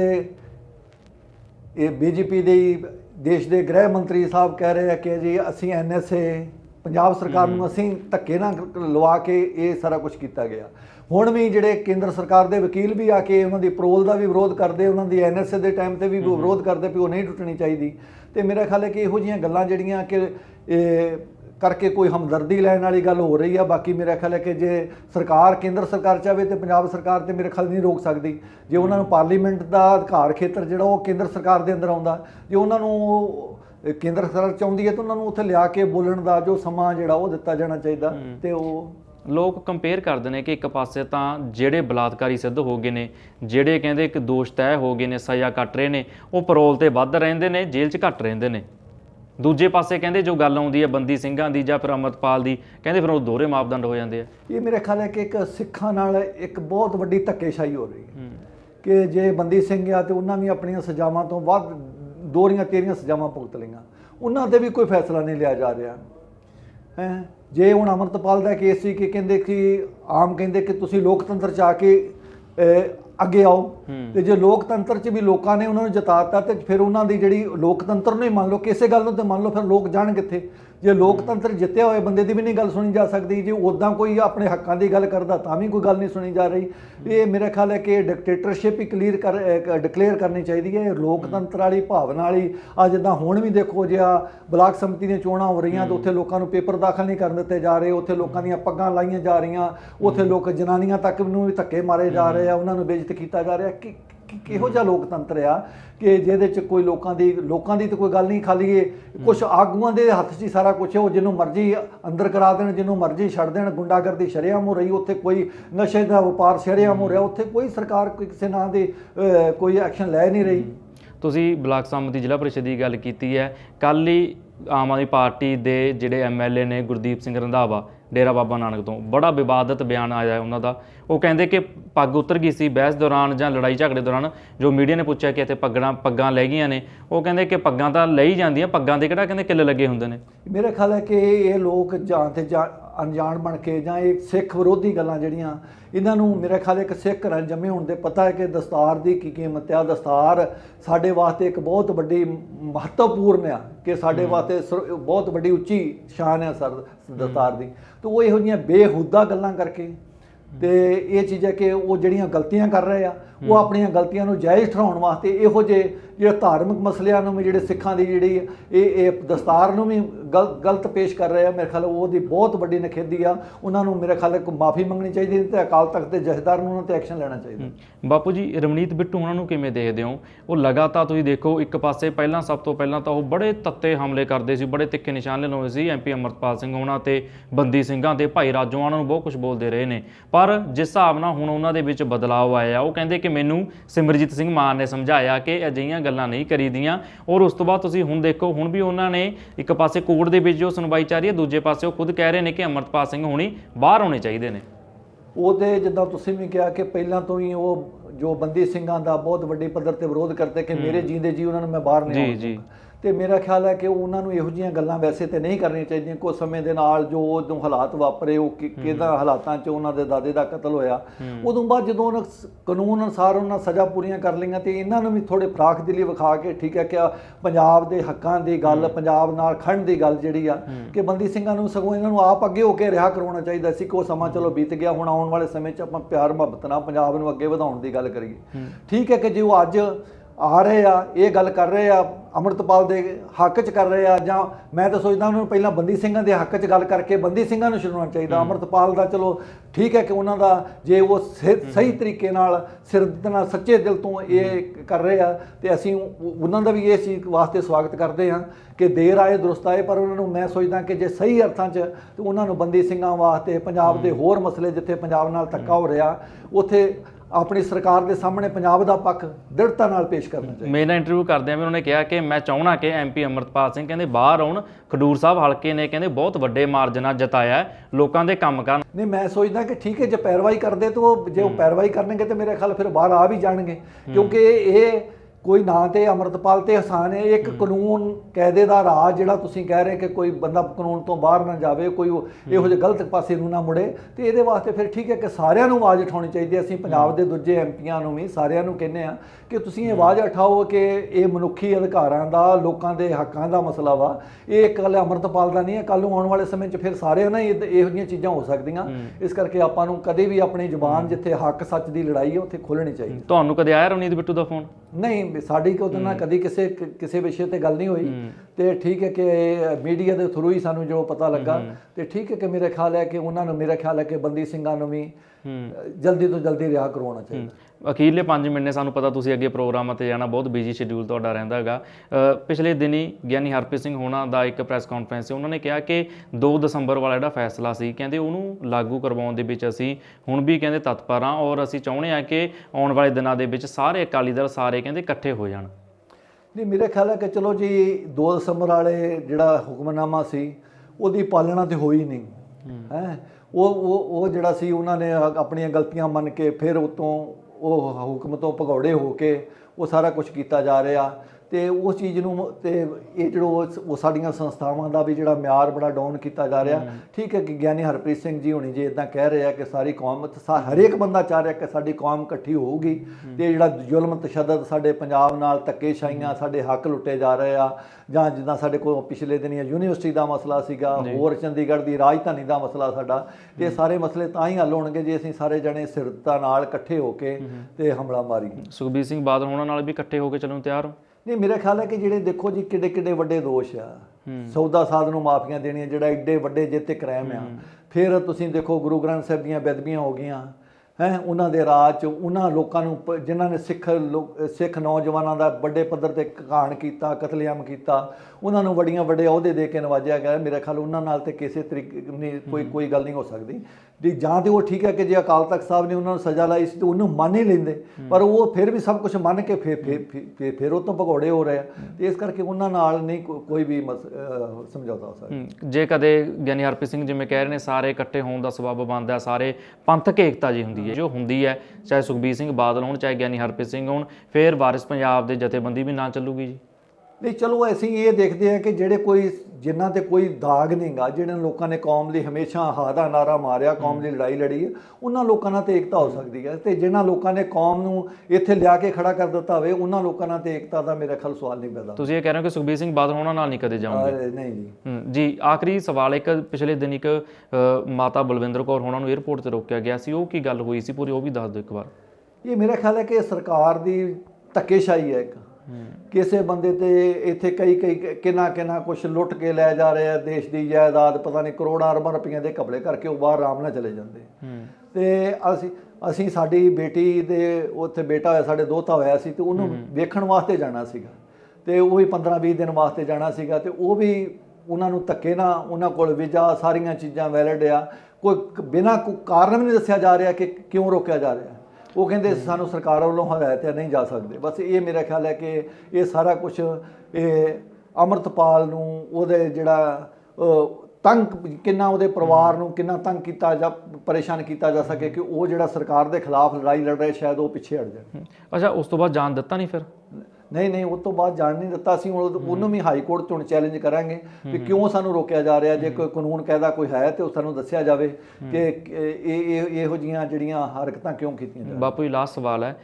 ਇਹ ਬੀਜੇਪੀ ਦੇ ਦੇਸ਼ ਦੇ ਗ੍ਰਹਿ ਮੰਤਰੀ ਸਾਹਿਬ ਕਹਿ ਰਹੇ ਆ ਕਿ ਜੀ ਅਸੀਂ ਐਨਐਸਏ ਪੰਜਾਬ ਸਰਕਾਰ ਨੂੰ ਅਸੀਂ ਧੱਕੇ ਨਾਲ ਲਵਾ ਕੇ ਇਹ ਸਾਰਾ ਕੁਝ ਕੀਤਾ ਗਿਆ। ਹੁਣ ਵੀ ਜਿਹੜੇ ਕੇਂਦਰ ਸਰਕਾਰ ਦੇ ਵਕੀਲ ਵੀ ਆ ਕੇ ਉਹਨਾਂ ਦੀ ਪਰੋਲ ਦਾ ਵੀ ਵਿਰੋਧ ਕਰਦੇ ਉਹਨਾਂ ਦੀ ਐਨਐਸਏ ਦੇ ਟਾਈਮ ਤੇ ਵੀ ਵਿਰੋਧ ਕਰਦੇ ਵੀ ਉਹ ਨਹੀਂ ਟੁੱਟਣੀ ਚਾਹੀਦੀ। ਤੇ ਮੇਰਾ ਖਿਆਲ ਹੈ ਕਿ ਇਹੋ ਜਿਹੀਆਂ ਗੱਲਾਂ ਜਿਹੜੀਆਂ ਕਿ ਇਹ ਕਰਕੇ ਕੋਈ ਹਮਦਰਦੀ ਲੈਣ ਵਾਲੀ ਗੱਲ ਹੋ ਰਹੀ ਆ ਬਾਕੀ ਮੇਰਾ ਖਿਆਲ ਹੈ ਕਿ ਜੇ ਸਰਕਾਰ ਕੇਂਦਰ ਸਰਕਾਰ ਚਾਹਵੇ ਤੇ ਪੰਜਾਬ ਸਰਕਾਰ ਤੇ ਮੇਰੇ ਖਿਆਲ ਨਹੀਂ ਰੋਕ ਸਕਦੀ। ਜੇ ਉਹਨਾਂ ਨੂੰ ਪਾਰਲੀਮੈਂਟ ਦਾ ਅਧਿਕਾਰ ਖੇਤਰ ਜਿਹੜਾ ਉਹ ਕੇਂਦਰ ਸਰਕਾਰ ਦੇ ਅੰਦਰ ਆਉਂਦਾ ਜੇ ਉਹਨਾਂ ਨੂੰ ਕੇਂਦਰ ਸਰਕਾਰ ਚਾਹੁੰਦੀ ਹੈ ਤਾਂ ਉਹਨਾਂ ਨੂੰ ਉੱਥੇ ਲਿਆ ਕੇ ਬੋਲਣ ਦਾ ਜੋ ਸਮਾਂ ਜਿਹੜਾ ਉਹ ਦਿੱਤਾ ਜਾਣਾ ਚਾਹੀਦਾ ਤੇ ਉਹ ਲੋਕ ਕੰਪੇਅਰ ਕਰਦੇ ਨੇ ਕਿ ਇੱਕ ਪਾਸੇ ਤਾਂ ਜਿਹੜੇ ਬਲਾਤਕਾਰੀ ਸਿੱਧ ਹੋ ਗਏ ਨੇ ਜਿਹੜੇ ਕਹਿੰਦੇ ਕਿ ਦੋਸ਼ ਤੈਅ ਹੋ ਗਏ ਨੇ ਸਜ਼ਾ ਕੱਟ ਰਹੇ ਨੇ ਉਹ ਪਰੋਲ ਤੇ ਵੱਧ ਰਹਿੰਦੇ ਨੇ ਜੇਲ੍ਹ 'ਚ ਘੱਟ ਰਹਿੰਦੇ ਨੇ। ਦੂਜੇ ਪਾਸੇ ਕਹਿੰਦੇ ਜੋ ਗੱਲ ਆਉਂਦੀ ਹੈ ਬੰਦੀ ਸਿੰਘਾਂ ਦੀ ਜਾਂ ਫਿਰ ਅਮਰਤਪਾਲ ਦੀ ਕਹਿੰਦੇ ਫਿਰ ਉਹ ਦੋਹਰੇ ਮਾਪਦੰਡ ਹੋ ਜਾਂਦੇ ਆ। ਇਹ ਮੇਰੇ ਖਿਆਲ ਹੈ ਕਿ ਇੱਕ ਸਿੱਖਾਂ ਨਾਲ ਇੱਕ ਬਹੁਤ ਵੱਡੀ ਧੱਕੇਸ਼ਾਹੀ ਹੋ ਰਹੀ ਹੈ ਕਿ ਜੇ ਬੰਦੀ ਸਿੰਘ ਆ ਤੇ ਉਹਨਾਂ ਵੀ ਆਪਣੀਆਂ ਸਜ਼ਾਵਾਂ ਤੋਂ ਵੱਧ ਦੋਹਰੀਆਂ ਤੇਰੀਆਂ ਸਜ਼ਾਵਾਂ ਭੁਗਤ ਲਈਆਂ। ਉਹਨਾਂ ਤੇ ਵੀ ਕੋਈ ਫੈਸਲਾ ਨਹੀਂ ਲਿਆ ਜਾ ਰਿਹਾ। ਹੈ? ਜੇ ਹੁਣ ਅਮਰਤਪਾਲ ਦਾ ਕੇਸ ਸੀ ਕਿ ਕਹਿੰਦੇ ਕਿ ਆਮ ਕਹਿੰਦੇ ਕਿ ਤੁਸੀਂ ਲੋਕਤੰਤਰ ਚ ਆ ਕੇ ਅੱਗੇ ਆਓ। ਤੇ ਜੇ ਲੋਕਤੰਤਰ ਚ ਵੀ ਲੋਕਾਂ ਨੇ ਉਹਨਾਂ ਨੂੰ ਜਿਤਾਤਾ ਤੇ ਫਿਰ ਉਹਨਾਂ ਦੀ ਜਿਹੜੀ ਲੋਕਤੰਤਰ ਨੂੰ ਹੀ ਮੰਨ ਲਓ ਕਿਸੇ ਗੱਲ ਨੂੰ ਤੇ ਮੰਨ ਲਓ ਫਿਰ ਲੋਕ ਜਾਣ ਕਿੱਥੇ ਜੇ ਲੋਕਤੰਤਰ ਜਿੱਤਿਆ ਹੋਏ ਬੰਦੇ ਦੀ ਵੀ ਨਹੀਂ ਗੱਲ ਸੁਣੀ ਜਾ ਸਕਦੀ ਜੇ ਉਦਾਂ ਕੋਈ ਆਪਣੇ ਹੱਕਾਂ ਦੀ ਗੱਲ ਕਰਦਾ ਤਾਂ ਵੀ ਕੋਈ ਗੱਲ ਨਹੀਂ ਸੁਣੀ ਜਾ ਰਹੀ। ਇਹ ਮੇਰੇ ਖਿਆਲ ਹੈ ਕਿ ਡਿਕਟੇਟਰਸ਼ਿਪ ਹੀ ਕਲੀਅਰ ਕਰ ਡਿਕਲੇਅਰ ਕਰਨੀ ਚਾਹੀਦੀ ਹੈ। ਲੋਕਤੰਤਰ ਵਾਲੀ ਭਾਵਨਾ ਵਾਲੀ ਆ ਜਿੱਦਾਂ ਹੁਣ ਵੀ ਦੇਖੋ ਜਿਆ ਬਲਾਕ ਸਮਿਤੀ ਦੀਆਂ ਚੋਣਾਂ ਹੋ ਰਹੀਆਂ ਤੇ ਉੱਥੇ ਲੋਕਾਂ ਨੂੰ ਪੇਪਰ ਦਾਖਲ ਨਹੀਂ ਕਰਨ ਦਿੱਤੇ ਜਾ ਰਹੇ। ਉੱਥੇ ਲੋਕਾਂ ਦੀਆਂ ਪੱਗਾਂ ਲਾਈਆਂ ਜਾ ਰਹੀਆਂ। ਉੱਥੇ ਲੋਕ ਜਨਾਨੀਆਂ ਤੱਕ ਨੂੰ ਵੀ ਧੱਕੇ ਮਾਰੇ ਜਾ ਰਹੇ ਆ। ਉਹਨਾਂ ਨੂੰ ਬੇਇੱਜ਼ਤ ਕੀਤਾ ਜਾ ਰਿਹਾ। ਕਿ ਕਿ- ਕਿਹੋ ਜਿਹਾ ਲੋਕਤੰਤਰ ਆ ਕਿ ਜਿਹਦੇ ਚ ਕੋਈ ਲੋਕਾਂ ਦੀ ਲੋਕਾਂ ਦੀ ਤਾਂ ਕੋਈ ਗੱਲ ਨਹੀਂ ਖਾਲੀ ਇਹ ਕੁਝ ਆਗੂਆਂ ਦੇ ਹੱਥ 'ਚ ਹੀ ਸਾਰਾ ਕੁਝ ਹੈ ਉਹ ਜਿਹਨੂੰ ਮਰਜ਼ੀ ਅੰਦਰ ਕਰਾ ਦੇਣ ਜਿਹਨੂੰ ਮਰਜ਼ੀ ਛੱਡ ਦੇਣ ਗੁੰਡਾਗਰਦੀ ਸ਼ਰੇਆਮ ਹੋ ਰਹੀ ਉੱਥੇ ਕੋਈ ਨਸ਼ੇ ਦਾ ਵਪਾਰ ਸ਼ਰੇਆਮ ਹੋ ਰਿਹਾ ਉੱਥੇ ਕੋਈ ਸਰਕਾਰ ਕੋਈ ਕਿਸੇ ਨਾਂ ਦੇ ਕੋਈ ਐਕਸ਼ਨ ਲੈ ਨਹੀਂ ਰਹੀ। ਤੁਸੀਂ ਬਲਾਕ ਸੰਮਤੀ ਜ਼ਿਲ੍ਹਾ ਪ੍ਰੀਸ਼ਦ ਦੀ ਗੱਲ ਕੀਤੀ ਹੈ। ਕੱਲ੍ਹ ਹੀ ਆਮ ਆਦਮੀ ਪਾਰਟੀ ਦੇ ਜਿਹੜੇ ਐਮਐਲਏ ਨੇ ਗੁਰਦੀਪ ਸਿੰਘ ਰੰਧਾਵਾ ਡੇਰਾ ਬਾਬਾ ਨਾਨਕ ਤੋਂ। ਬੜਾ ਵਿਵਾਦਤ ਬਿਆਨ ਆਇਆ ਹੈ ਉਹਨਾਂ ਦਾ। ਉਹ ਕਹਿੰਦੇ ਕਿ ਪੱਗ ਉਤਰ ਗਈ ਸੀ ਬਹਿਸ ਦੌਰਾਨ ਜਾਂ ਲੜਾਈ ਝਗੜੇ ਦੌਰਾਨ ਜੋ ਮੀਡੀਆ ਨੇ ਪੁੱਛਿਆ ਕਿ ਇੱਥੇ ਪੱਗਾਂ ਪੱਗਾਂ ਲੈ ਗਈਆਂ ਨੇ, ਉਹ ਕਹਿੰਦੇ ਕਿ ਪੱਗਾਂ ਤਾਂ ਲਈ ਜਾਂਦੀਆਂ, ਪੱਗਾਂ ਦੇ ਕਿਹੜਾ ਕਹਿੰਦੇ ਕਿੱਲ ਲੱਗੇ ਹੁੰਦੇ ਨੇ। ਮੇਰਾ ਖਿਆਲ ਹੈ ਕਿ ਇਹ ਲੋਕ ਜਾਂ ਤੇ ਜਾਂ ਅਣਜਾਣ ਬਣ ਕੇ ਜਾਂ ਇਹ ਸਿੱਖ ਵਿਰੋਧੀ ਗੱਲਾਂ ਜਿਹੜੀਆਂ ਇਹਨਾਂ ਨੂੰ ਮੇਰੇ ਖਿਆਲ ਇੱਕ ਸਿੱਖ ਘਰਾਂ ਜੰਮੇ ਹੋਣ ਦੇ ਪਤਾ ਹੈ ਕਿ ਦਸਤਾਰ ਦੀ ਕੀ ਕੀਮਤ ਆ। ਦਸਤਾਰ ਸਾਡੇ ਵਾਸਤੇ ਇੱਕ ਬਹੁਤ ਵੱਡੀ ਮਹੱਤਵਪੂਰਨ ਆ ਕਿ ਸਾਡੇ ਵਾਸਤੇ ਬਹੁਤ ਵੱਡੀ ਉੱਚੀ ਸ਼ਾਨ ਹੈ ਸਰ ਦਸਤਾਰ ਦੀ। ਤੇ ਉਹ ਇਹੋ ਜਿਹੀਆਂ ਬੇਹੂਦਾ ਗੱਲਾਂ ਕਰਕੇ ਤੇ ਇਹ ਚੀਜ਼ ਹੈ ਕਿ ਉਹ ਜਿਹੜੀਆਂ ਗਲਤੀਆਂ ਕਰ ਰਹੇ ਆ ਉਹ ਆਪਣੀਆਂ ਗਲਤੀਆਂ ਨੂੰ ਜਾਇਜ਼ ਠਹਿਰਾਉਣ ਵਾਸਤੇ ਇਹੋ ਜਿਹੇ ਜਿਹੜੇ ਧਾਰਮਿਕ ਮਸਲਿਆਂ ਨੂੰ ਵੀ, ਜਿਹੜੇ ਸਿੱਖਾਂ ਦੀ ਜਿਹੜੀ ਇਹ ਇਹ ਦਸਤਾਰ ਨੂੰ ਵੀ ਗਲ- ਗਲਤ ਪੇਸ਼ ਕਰ ਰਹੇ ਆ, ਮੇਰੇ ਖਿਆਲ ਉਹਦੀ ਬਹੁਤ ਵੱਡੀ ਨਖੇਦੀ ਆ। ਉਹਨਾਂ ਨੂੰ ਮੇਰੇ ਖਿਆਲ ਇੱਕ ਮਾਫੀ ਮੰਗਣੀ ਚਾਹੀਦੀ ਹੈ, ਤੇ ਅਕਾਲ ਤਖਤ ਦੇ ਜਥੇਦਾਰ ਨੂੰ ਉਹਨਾਂ ਤੇ ਐਕਸ਼ਨ ਲੈਣਾ ਚਾਹੀਦਾ। ਬਾਪੂ ਜੀ ਰਮਨੀਤ ਬਿੱਟੂ, ਉਹਨਾਂ ਨੂੰ ਕਿਵੇਂ ਦੇਖਦੇ ਹੋ? ਉਹ ਲਗਾਤਾਰ ਤੁਸੀਂ ਦੇਖੋ, ਇੱਕ ਪਾਸੇ ਪਹਿਲਾਂ, ਸਭ ਤੋਂ ਪਹਿਲਾਂ ਤਾਂ ਉਹ ਬੜੇ ਤੱਤੇ ਹਮਲੇ ਕਰਦੇ ਸੀ, ਬੜੇ ਤਿੱਖੇ ਨਿਸ਼ਾਨੇ ਲਾਉਂਦੇ ਸੀ ਐਮਪੀ ਅਮਰਪਾਲ ਸਿੰਘ ਉਹਨਾਂ ਤੇ ਬੰਦੀ ਸਿੰਘਾਂ ਤੇ ਭਾਈ ਰਾਜੋਆਣਾ ਨੂੰ ਬਹੁਤ ਕੁਝ ਬੋਲਦੇ ਰਹੇ ਨੇ। ਪਰ ਜਿਸ ਹਿਸਾਬ ਨਾਲ ਹੁਣ ਉਹਨਾਂ ਦੇ ਵਿੱਚ ਬਦਲਾਅ ਆਇਆ, ਉਹ ਕਹਿੰਦੇ ਕਿ ਮੈਨੂੰ ਸਿਮਰਜੀਤ ਸਿੰਘ ਮਾਨ ਨੇ ਸਮਝਾਇਆ ਕਿ ਅਜਿਹੀਆਂ ਗੱਲਾਂ ਨਹੀਂ ਕਰੀਦੀਆਂ। ਔਰ ਉਸ ਤੋਂ ਬਾਅਦ ਤੁਸੀਂ ਹੁਣ ਦੇਖੋ ਹੁਣ ਵੀ ਉਹਨਾਂ ਨੇ ਇੱਕ ਪਾਸੇ ਕੋਰਟ ਦੇ ਵਿੱਚ ਜੋ ਸੁਣਵਾਈ ਚੱਲ ਰਹੀ ਹੈ ਦੂਜੇ ਪਾਸੇ ਉਹ ਖੁਦ ਕਹਿ ਰਹੇ ਨੇ ਕਿ ਅਮਰਪਾਲ ਸਿੰਘ ਹੁਣੀ ਬਾਹਰ ਆਉਣੇ ਚਾਹੀਦੇ ਨੇ। ਉਹਦੇ ਜਿੱਦਾਂ ਤੁਸੀਂ ਵੀ ਕਿਹਾ ਕਿ ਪਹਿਲਾਂ ਤੋਂ ਹੀ ਉਹ ਜੋ ਬੰਦੀ ਸਿੰਘਾਂ ਦਾ ਬਹੁਤ ਵੱਡੀ ਪੱਧਰ ਤੇ ਵਿਰੋਧ ਕਰਦੇ ਕਿ ਮੇਰੇ ਜੀਂਦੇ ਜੀ ਉਹਨਾਂ ਨੂੰ ਮੈਂ ਬਾਹਰ ਨਹੀਂ ਜੀ, ਜੀ। ਤੇ ਮੇਰਾ ਖਿਆਲ ਹੈ ਕਿ ਉਹਨਾਂ ਨੂੰ ਇਹੋ ਜਿਹੀਆਂ ਗੱਲਾਂ ਵੈਸੇ ਤੇ ਨਹੀਂ ਕਰਨੀਆਂ ਚਾਹੀਦੀਆਂ। ਕੁਝ ਸਮੇਂ ਦੇ ਨਾਲ ਜੋ ਉਦੋਂ ਹਾਲਾਤ ਵਾਪਰੇ ਉਹ ਕਿਹਦਾ ਹਾਲਾਤਾਂ 'ਚ ਉਹਨਾਂ ਦੇ ਦਾਦੇ ਦਾ ਕਤਲ ਹੋਇਆ। ਉਦੋਂ ਬਾਅਦ ਜਦੋਂ ਉਹਨਾਂ ਕਾਨੂੰਨ ਅਨੁਸਾਰ ਉਹਨਾਂ ਸਜ਼ਾ ਪੂਰੀਆਂ ਕਰ ਲਈਆਂ ਤੇ ਇਹਨਾਂ ਨੂੰ ਵੀ ਥੋੜੇ ਫਰਾਖ ਦਿਲੀ ਵਿਖਾ ਕੇ ਠੀਕ ਹੈ ਕਿ ਪੰਜਾਬ ਦੇ ਹੱਕਾਂ ਦੀ ਗੱਲ ਪੰਜਾਬ ਨਾਲ ਖੰਡ ਦੀ ਗੱਲ ਜਿਹੜੀ ਆ ਕਿ ਬੰਦੀ ਸਿੰਘਾਂ ਨੂੰ ਸਗੋਂ ਇਹਨਾਂ ਨੂੰ ਆਪ ਅੱਗੇ ਹੋ ਕੇ ਰਿਹਾ ਕਰਵਾਉਣਾ ਚਾਹੀਦਾ ਸੀ ਕਿ ਉਹ ਸਮਾਂ ਚਲੋ ਬੀਤ ਗਿਆ ਹੁਣ ਆਉਣ ਵਾਲੇ ਸਮੇਂ 'ਚ ਆਪਾਂ ਪਿਆਰ ਮੁਹੱਬਤ ਨਾਲ ਪੰਜਾਬ ਨੂੰ ਅੱਗੇ ਵਧਾਉਣ ਦੀ ਗੱਲ ਕਰੀਏ। ਠੀਕ ਹੈ ਕਿ ਜੇ ਉਹ ਅੱਜ ਆ ਰਹੇ ਆ ਇਹ ਗੱਲ ਕਰ ਰਹੇ ਆ ਅਮਰਤਪਾਲ ਦੇ ਹੱਕ 'ਚ ਕਰ ਰਹੇ ਆ ਜਾਂ ਮੈਂ ਤਾਂ ਸੋਚਦਾ ਉਹਨਾਂ ਨੂੰ ਪਹਿਲਾਂ ਬੰਦੀ ਸਿੰਘਾਂ ਦੇ ਹੱਕ 'ਚ ਗੱਲ ਕਰਕੇ ਬੰਦੀ ਸਿੰਘਾਂ ਨੂੰ ਛੁਡਾਉਣਾ ਚਾਹੀਦਾ। ਅਮਰਤਪਾਲ ਦਾ ਚਲੋ ਠੀਕ ਹੈ ਕਿ ਉਹਨਾਂ ਦਾ ਜੇ ਉਹ ਸਹੀ- ਤਰੀਕੇ ਨਾਲ ਸਿਰਦਤ ਨਾਲ ਸੱਚੇ ਦਿਲ ਤੋਂ ਇਹ ਕਰ ਰਹੇ ਆ ਤੇ ਅਸੀਂ ਉਹ- ਉਹਨਾਂ ਦਾ ਵੀ ਇਸ ਚੀਜ਼ ਵਾਸਤੇ ਸਵਾਗਤ ਕਰਦੇ ਹਾਂ ਕਿ ਦੇਰ ਆਏ ਦਰੁਸਤ ਆਏ ਪਰ ਉਹਨਾਂ ਨੂੰ ਮੈਂ ਸੋਚਦਾ ਕਿ ਜੇ ਸਹੀ ਅਰਥਾਂ 'ਚ ਤੇ ਉਹਨਾਂ ਨੂੰ ਬੰਦੀ ਸਿੰਘਾਂ ਵਾਸਤੇ ਪੰਜਾਬ ਦੇ ਹੋਰ ਮਸਲੇ ਜਿੱਥੇ ਪੰਜਾਬ ਨਾਲ ਧੱਕਾ ਹੋ ਰਿਹਾ ਉੱਥੇ ਆਪਣੀ ਸਰਕਾਰ ਦੇ ਸਾਹਮਣੇ ਪੰਜਾਬ ਦਾ ਪੱਖ ਦ੍ਰਿੜਤਾ ਨਾਲ ਪੇਸ਼ ਕਰਨਾ ਚਾਹੀਦਾ। ਮੇਰੇ ਇੰਟਰਵਿਊ ਕਰਦੇ ਆ ਵੀ ਉਹਨਾਂ ਨੇ ਕਿਹਾ ਕਿ ਮੈਂ ਚਾਹਣਾ ਕਿ ਐਮਪੀ ਅਮਰਤਪਾਲ ਸਿੰਘ ਕਹਿੰਦੇ ਬਾਹਰ ਆਉਣ ਖਡੂਰ ਸਾਹਿਬ ਹਲਕੇ ਨੇ ਕਹਿੰਦੇ ਬਹੁਤ ਵੱਡੇ ਮਾਰਜਨ ਨਾਲ ਜਿਤਾਇਆ ਲੋਕਾਂ ਦੇ ਕੰਮ ਕਰਨ। ਨਹੀਂ ਮੈਂ ਸੋਚਦਾ ਕਿ ਠੀਕ ਹੈ ਜੇ ਪੈਰਵਾਈ ਕਰਦੇ ਤਾਂ ਉਹ ਜੇ ਉਹ ਪੈਰਵਾਈ ਕਰਨਗੇ ਤੇ ਮੇਰੇ ਖਿਆਲ ਫਿਰ ਬਾਹਰ ਆ ਵੀ ਜਾਣਗੇ ਕਿਉਂਕਿ ਇਹ ਕੋਈ ਨਾ ਤੇ ਅਮਰਤਪਾਲ ਤੇ ਆਸਾਨ ਹੈ ਇੱਕ ਕਾਨੂੰਨ ਕਾਇਦੇ ਦਾ ਰਾਜ ਜਿਹੜਾ ਤੁਸੀਂ ਕਹਿ ਰਹੇ ਕਿ ਕੋਈ ਬੰਦਾ ਕਾਨੂੰਨ ਤੋਂ ਬਾਹਰ ਨਾ ਜਾਵੇ ਕੋਈ ਇਹੋ ਜਿਹੇ ਗਲਤ ਪਾਸੇ ਨੂੰ ਨਾ ਮੁੜੇ ਤੇ ਇਹਦੇ ਵਾਸਤੇ ਫਿਰ ਠੀਕ ਹੈ ਕਿ ਸਾਰਿਆਂ ਨੂੰ ਆਵਾਜ਼ ਉਠਾਉਣੀ ਚਾਹੀਦੀ ਹੈ। ਅਸੀਂ ਪੰਜਾਬ ਦੇ ਦੂਜੇ ਐਮਪੀਆਂ ਨੂੰ ਵੀ ਸਾਰਿਆਂ ਨੂੰ ਕਹਿੰਦੇ ਆ ਕਿ ਤੁਸੀਂ ਇਹ ਆਵਾਜ਼ ਉਠਾਓ ਕਿ ਇਹ ਮਨੁੱਖੀ ਅਧਿਕਾਰਾਂ ਦਾ ਲੋਕਾਂ ਦੇ ਹੱਕਾਂ ਦਾ ਮਸਲਾ ਵਾ। ਇਹ ਇਕੱਲੇ ਅਮਰਤਪਾਲ ਦਾ ਨਹੀਂ ਹੈ ਕੱਲ ਨੂੰ ਆਉਣ ਵਾਲੇ ਸਮੇਂ 'ਚ ਫਿਰ ਸਾਰਿਆਂ ਨਾਲ ਇਹੋ ਜਿਹੀਆਂ ਚੀਜ਼ਾਂ ਹੋ ਸਕਦੀਆਂ। ਇਸ ਕਰਕੇ ਆਪਾਂ ਨੂੰ ਕਦੇ ਵੀ ਆਪਣੀ ਜ਼ੁਬਾਨ ਜਿੱਥੇ ਹੱਕ ਸੱਚ ਦੀ ਲੜਾਈ ਹੈ ਉੱਥੇ ਖੋਲਣੀ ਚਾਹੀਦੀ ਤੁਹਾਨੂੰ ਕਦੇ ਆਇਆ ਰਵਨੀਤ ਬਿੱਟੂ ਦਾ ਫੋਨ? ਨਹੀਂ ਵੀ ਸਾਡੀ ਕਿ ਉਹਦੇ ਨਾਲ ਕਦੀ ਕਿਸੇ ਕਿਸੇ ਵਿਸ਼ੇ ਤੇ ਗੱਲ ਨਹੀਂ ਹੋਈ। ਤੇ ਠੀਕ ਹੈ ਕਿ ਮੀਡੀਆ ਦੇ ਥਰੂ ਹੀ ਸਾਨੂੰ ਜੋ ਪਤਾ ਲੱਗਾ। ਤੇ ਠੀਕ ਹੈ ਕਿ ਮੇਰੇ ਖਿਆਲ ਹੈ ਕਿ ਉਹਨਾਂ ਨੂੰ ਮੇਰਾ ਖਿਆਲ ਹੈ ਕਿ ਬੰਦੀ ਸਿੰਘਾਂ ਨੂੰ ਵੀ ਜਲਦੀ ਤੋਂ ਜਲਦੀ ਰਿਹਾ ਕਰਵਾਉਣਾ ਚਾਹੀਦਾ। ਅਖੀਰਲੇ 5 ਮਿੰਟ ਨੇ ਸਾਨੂੰ ਪਤਾ ਤੁਸੀਂ ਅੱਗੇ ਪ੍ਰੋਗਰਾਮਾਂ ਤੇ ਜਾਣਾ ਬਹੁਤ ਬਿਜ਼ੀ ਸ਼ਡਿਊਲ ਤੁਹਾਡਾ ਰਹਿੰਦਾ ਹੈਗਾ। ਪਿਛਲੇ ਦਿਨੀ ਗਿਆਨੀ ਹਰਪ੍ਰੀਤ ਸਿੰਘ ਹੋਣਾ ਦਾ ਇੱਕ ਪ੍ਰੈਸ ਕਾਨਫਰੰਸ ਸੀ। ਉਹਨਾਂ ਨੇ ਕਿਹਾ ਕਿ 2 ਦਸੰਬਰ ਵਾਲਾ ਜਿਹੜਾ ਫੈਸਲਾ ਸੀ ਕਹਿੰਦੇ ਉਹਨੂੰ ਲਾਗੂ ਕਰਵਾਉਣ ਦੇ ਵਿੱਚ ਅਸੀਂ ਹੁਣ ਵੀ ਕਹਿੰਦੇ ਤਤਪਰ ਹਾਂ ਔਰ ਅਸੀਂ ਚਾਹੁੰਦੇ ਹਾਂ ਕਿ ਆਉਣ ਵਾਲੇ ਦਿਨਾਂ ਦੇ ਵਿੱਚ ਸਾਰੇ ਅਕਾਲੀ ਦਲ ਸਾਰੇ ਕਹਿੰਦੇ ਇਕੱਠੇ ਹੋ ਜਾਣ। ਨਹੀਂ ਮੇਰੇ ਖਿਆਲ ਹੈ ਕਿ ਚਲੋ ਜੀ 2 ਦਸੰਬਰ ਵਾਲੇ ਜਿਹੜਾ ਹੁਕਮਨਾਮਾ ਸੀ ਉਹਦੀ ਪਾਲਣਾ ਤੇ ਹੋਈ ਨਹੀਂ। ਹੈ? ਉਹ ਉਹ ਉਹ ਜਿਹੜਾ ਸੀ ਉਹਨਾਂ ਨੇ ਆਪਣੀਆਂ ਗਲਤੀਆਂ ਮੰਨ ਕੇ ਫਿਰ ਉਤੋਂ ਉਹ ਹੁਕਮ ਤੋਂ ਭਗੌੜੇ ਹੋ ਕੇ ਉਹ ਸਾਰਾ ਕੁਝ ਕੀਤਾ ਜਾ ਰਿਹਾ। ਤੇ ਉਸ ਚੀਜ਼ ਨੂੰ ਤੇ ਇਹ ਜਿਹੜੋ ਉਹ ਸਾਡੀਆਂ ਸੰਸਥਾਵਾਂ ਦਾ ਵੀ ਜਿਹੜਾ ਮਿਆਰ ਬੜਾ ਡਾਊਨ ਕੀਤਾ ਜਾ ਰਿਹਾ। ਠੀਕ ਹੈ ਕਿ ਗਿਆਨੀ ਹਰਪ੍ਰੀਤ ਸਿੰਘ ਜੀ ਹੁਣੀ ਜੇ ਇਦਾਂ ਕਹਿ ਰਹੇ ਆ ਕਿ ਸਾਰੀ ਕੌਮ ਹਰੇਕ ਬੰਦਾ ਚਾਹ ਰਿਹਾ ਕਿ ਸਾਡੀ ਕੌਮ ਇਕੱਠੀ ਹੋਊਗੀ ਤੇ ਜਿਹੜਾ ਜ਼ੁਲਮ ਤਸ਼ੱਦਦ ਸਾਡੇ ਪੰਜਾਬ ਨਾਲ ਧੱਕੇਸ਼ਾਹੀਆਂ ਸਾਡੇ ਹੱਕ ਲੁੱਟੇ ਜਾ ਰਹੇ ਆ ਜਾਂ ਜਿੱਦਾਂ ਸਾਡੇ ਕੋਲ ਪਿਛਲੇ ਦਿਨੀਆਂ ਯੂਨੀਵਰਸਿਟੀ ਦਾ ਮਸਲਾ ਸੀਗਾ ਹੋਰ ਚੰਡੀਗੜ੍ਹ ਦੀ ਰਾਜਧਾਨੀ ਦਾ ਮਸਲਾ ਸਾਡਾ ਇਹ ਸਾਰੇ ਮਸਲੇ ਤਾਂ ਹੀ ਹੱਲ ਹੋਣਗੇ ਜੇ ਅਸੀਂ ਸਾਰੇ ਜਣੇ ਸਿਰਤਾ ਨਾਲ ਇਕੱਠੇ ਹੋ ਕੇ ਤੇ ਹਮਲਾ ਮਾਰੀਏ। ਸੁਖਬੀਰ ਸਿੰਘ ਬਾਦਲ ਹੋਣਾ ਨਾਲ ਵੀ ਇਕੱਠੇ ਹੋ ਕੇ ਚੱਲਣ ਤਿਆਰ ਹੋ? ਨਹੀਂ ਮੇਰਾ ਖਿਆਲ ਹੈ ਕਿ ਜਿਹੜੇ ਦੇਖੋ ਜੀ ਕਿੱਡੇ ਕਿੱਡੇ ਵੱਡੇ ਦੋਸ਼ ਆ। ਸੌਦਾ ਸਾਧ ਨੂੰ ਮਾਫੀਆਂ ਦੇਣੀਆਂ ਜਿਹੜਾ ਏਡੇ ਵੱਡੇ ਜਿੱਤੇ ਕ੍ਰਾਈਮ ਆ। ਫਿਰ ਤੁਸੀਂ ਦੇਖੋ ਗੁਰੂ ਗ੍ਰੰਥ ਸਾਹਿਬ ਦੀਆਂ ਬੇਦਬੀਆਂ ਹੋ ਗਈਆਂ। ਹੈ ਉਹਨਾਂ ਦੇ ਰਾਜ ਚ ਉਹਨਾਂ ਲੋਕਾਂ ਨੂੰ ਜਿਨ੍ਹਾਂ ਨੇ ਸਿੱਖ ਸਿੱਖ ਨੌਜਵਾਨਾਂ ਦਾ ਵੱਡੇ ਪੱਧਰ ਤੇ ਘਾਣ ਕੀਤਾ ਕਤਲੇਆਮ ਕੀਤਾ ਉਹਨਾਂ ਨੂੰ ਵੱਡੀਆਂ ਵੱਡੇ ਅਹੁਦੇ ਦੇ ਕੇ ਨਵਾਜਿਆ ਗਿਆ। ਮੇਰੇ ਖਿਆਲ ਉਹਨਾਂ ਨਾਲ ਤੇ ਕਿਸੇ ਤਰੀਕੇ ਕੋਈ ਕੋਈ ਗੱਲ ਨਹੀਂ ਹੋ ਸਕਦੀ। ਵੀ ਜਾਂ ਤੇ ਉਹ ਠੀਕ ਹੈ ਕਿ ਜੇ ਅਕਾਲ ਤਖਤ ਸਾਹਿਬ ਨੇ ਉਹਨਾਂ ਨੂੰ ਸਜ਼ਾ ਲਾਈ ਸੀ ਤੇ ਉਹਨੂੰ ਮੰਨ ਹੀ ਲੈਂਦੇ। ਪਰ ਉਹ ਫਿਰ ਵੀ ਸਭ ਕੁਝ ਮੰਨ ਕੇ ਫਿਰ ਫਿਰ- ਫਿਰ- ਉਹ ਤੋਂ ਭਗੌੜੇ ਹੋ ਰਹੇ ਆ। ਤੇ ਇਸ ਕਰਕੇ ਉਹਨਾਂ ਨਾਲ ਨਹੀਂ ਕੋਈ ਵੀ ਸਮਝੌਤਾ ਹੋ ਸਕਦਾ। ਜੇ ਕਦੇ ਗਿਆਨੀ ਹਰਪ੍ਰੀਤ ਸਿੰਘ ਜਿਵੇਂ ਕਹਿ ਰਹੇ ਨੇ ਸਾਰੇ ਇਕੱਠੇ ਹੋਣ ਦਾ ਸਬਬ ਬਣਦਾ ਸਾਰੇ ਪੰਥਕ ਏਕਤਾ ਜੀ ਹੁੰਦੀ ਹੈ ਜੋ ਹੁੰਦੀ ਹੈ, ਚਾਹੇ ਸੁਖਬੀਰ ਸਿੰਘ ਬਾਦਲ ਹੋਣ, ਚਾਹੇ ਗਿਆਨੀ ਹਰਪ੍ਰੀਤ ਸਿੰਘ ਹੋਣ, ਫਿਰ ਵਾਰਿਸ ਪੰਜਾਬ ਦੇ ਜਥੇਬੰਦੀ ਵੀ ਨਾ ਚੱਲੂਗੀ ਜੀ। ਨਹੀਂ ਚਲੋ ਅਸੀਂ ਇਹ ਦੇਖਦੇ ਆ ਕਿ ਜਿਹੜੇ ਕੋਈ ਜਿਨ੍ਹਾਂ ਤੇ ਕੋਈ ਦਾਗ ਨਹੀਂਗਾ ਜਿਹੜੇ ਲੋਕਾਂ ਨੇ ਕੌਮ ਲਈ ਹਮੇਸ਼ਾ ਹਾ ਦਾ ਨਾਰਾ ਮਾਰਿਆ ਕੌਮ ਲਈ ਲੜਾਈ ਲੜੀ ਹੈ ਉਹਨਾਂ ਲੋਕਾਂ ਨਾਲ ਤੇ ਏਕਤਾ ਹੋ ਸਕਦੀ ਹੈ। ਤੇ ਜਿਨ੍ਹਾਂ ਲੋਕਾਂ ਨੇ ਕੌਮ ਨੂੰ ਇੱਥੇ ਲਿਆ ਕੇ ਖੜਾ ਕਰ ਦਿੱਤਾ ਹੋਵੇ ਉਹਨਾਂ ਲੋਕਾਂ ਨਾਲ ਤੇ ਏਕਤਾ ਦਾ ਮੇਰਾ ਖਿਆਲ ਸਵਾਲ ਨਹੀਂ ਪੈਦਾ। ਤੁਸੀਂ ਇਹ ਕਹਿ ਰਹੇ ਹੋ ਕਿ ਸੁਖਬੀਰ ਸਿੰਘ ਬਾਦਲ ਹੋਣਾ ਨਾਲ ਨਹੀਂ ਕਦੇ ਅਹ ਨਹੀਂ ਜੀ। ਜੀ ਆਖਰੀ ਸਵਾਲ ਇੱਕ ਪਿਛਲੇ ਦਿਨ ਇੱਕ ਮਾਤਾ ਬਲਵਿੰਦਰ ਕੌਰ ਹੋਣਾ ਨੂੰ 에ਅਰਪੋਰਟ ਤੇ ਰੋਕਿਆ ਗਿਆ ਸੀ ਉਹ ਕੀ ਗੱਲ ਹੋਈ ਸੀ? ਪੂਰੀ ਉਹ ਵੀ ਦੱਸ ਦਿਓ ਇੱਕ ਵਾਰ। ਇਹ ਮੇਰਾ ਖਿਆਲ ਹੈ ਕਿ ਸਰਕਾਰ ਦੀ ਧੱਕੇਸ਼ਾਹੀ ਹੈ ਇੱਕ। ਕਿਸੇ ਬੰਦੇ ਤੇ ਇੱਥੇ ਕਈ ਕਈ ਕਿੰਨਾ ਕਿੰਨਾ ਕੁਝ ਲੁੱਟ ਕੇ ਲੈ ਜਾ ਰਿਹਾ ਦੇਸ਼ ਦੀ ਜਾਇਦਾਦ ਪਤਾ ਨਹੀਂ ਕਰੋੜਾਂ ਅਰਬਾਂ ਰੁਪਈਆਂ ਦੇ ਕਪੜੇ ਕਰਕੇ ਉਹ ਬਾਹਰ ਆਰਾਮ ਨਾਲ ਚਲੇ ਜਾਂਦੇ। ਤੇ ਅਸੀਂ ਅਸੀਂ ਸਾਡੀ ਬੇਟੀ ਦੇ ਉੱਥੇ ਬੇਟਾ ਹੋਇਆ ਸਾਡੇ ਦੋਤਾ ਹੋਇਆ ਸੀ ਤੇ ਉਹਨੂੰ ਵੇਖਣ ਵਾਸਤੇ ਜਾਣਾ ਸੀਗਾ। ਤੇ ਉਹ ਵੀ 15 20 ਦਿਨ ਵਾਸਤੇ ਜਾਣਾ ਸੀਗਾ ਤੇ ਉਹ ਵੀ ਉਹਨਾਂ ਨੂੰ ਧੱਕੇ ਨਾ ਉਹਨਾਂ ਕੋਲ ਵੀਜ਼ਾ ਸਾਰੀਆਂ ਚੀਜ਼ਾਂ ਵੈਲਿਡ ਆ। ਕੋਈ ਬਿਨਾਂ ਕੋਈ ਕਾਰਨ ਵੀ ਨਹੀਂ ਦੱਸਿਆ ਜਾ ਰਿਹਾ ਕਿ ਕਿਉਂ ਰੋਕਿਆ ਜਾ ਰਿਹਾ। ਉਹ ਕਹਿੰਦੇ ਸਾਨੂੰ ਸਰਕਾਰ ਵੱਲੋਂ ਹਦਾਇਤਾਂ ਨਹੀਂ ਜਾ ਸਕਦੇ। ਬਸ ਇਹ ਮੇਰਾ ਖਿਆਲ ਹੈ ਕਿ ਇਹ ਸਾਰਾ ਕੁਝ ਇਹ ਅਮਰਤਪਾਲ ਨੂੰ, ਉਹਦੇ ਜਿਹੜਾ ਤੰਗ ਕਿੰਨਾ ਉਹਦੇ ਪਰਿਵਾਰ ਨੂੰ ਕਿੰਨਾ ਤੰਗ ਕੀਤਾ ਜਾ ਪਰੇਸ਼ਾਨ ਕੀਤਾ ਜਾ ਸਕੇ ਕਿ ਉਹ ਜਿਹੜਾ ਸਰਕਾਰ ਦੇ ਖਿਲਾਫ ਲੜਾਈ ਲੜ ਰਿਹਾ, ਸ਼ਾਇਦ ਉਹ ਪਿੱਛੇ ਹਟ ਜਾਣ। ਅੱਛਾ, ਉਸ ਤੋਂ ਬਾਅਦ ਜਾਣ ਦਿੱਤਾ ਨਹੀਂ ਫਿਰ? ਨਹੀਂ ਨਹੀਂ ਉਸ ਤੋਂ ਬਾਅਦ ਜਾਣ ਨਹੀਂ ਦਿੱਤਾ ਸੀ ਹੁਣ ਉਹਨੂੰ ਵੀ ਹਾਈ ਕੋਰਟ 'ਚ ਹੁਣ ਚੈਲੰਜ ਕਰਾਂਗੇ ਕਿ ਕਿਉਂ ਸਾਨੂੰ ਰੋਕਿਆ ਜਾ ਰਿਹਾ ਜੇ ਕੋਈ ਕਾਨੂੰਨ ਕਾਇਦਾ ਕੋਈ ਹੈ ਤੇ ਉਹ ਸਾਨੂੰ ਦੱਸਿਆ ਜਾਵੇ ਕਿ ਇਹ ਇਹ ਇਹੋ ਜੀਆਂ ਜਿਹੜੀਆਂ ਹਰਕਤਾਂ ਕਿਉਂ ਕੀਤੀਆਂ ਜਾ ਬਾਪੂ ਜੀ ਲਾਸਟ ਸਵਾਲ ਹੈ।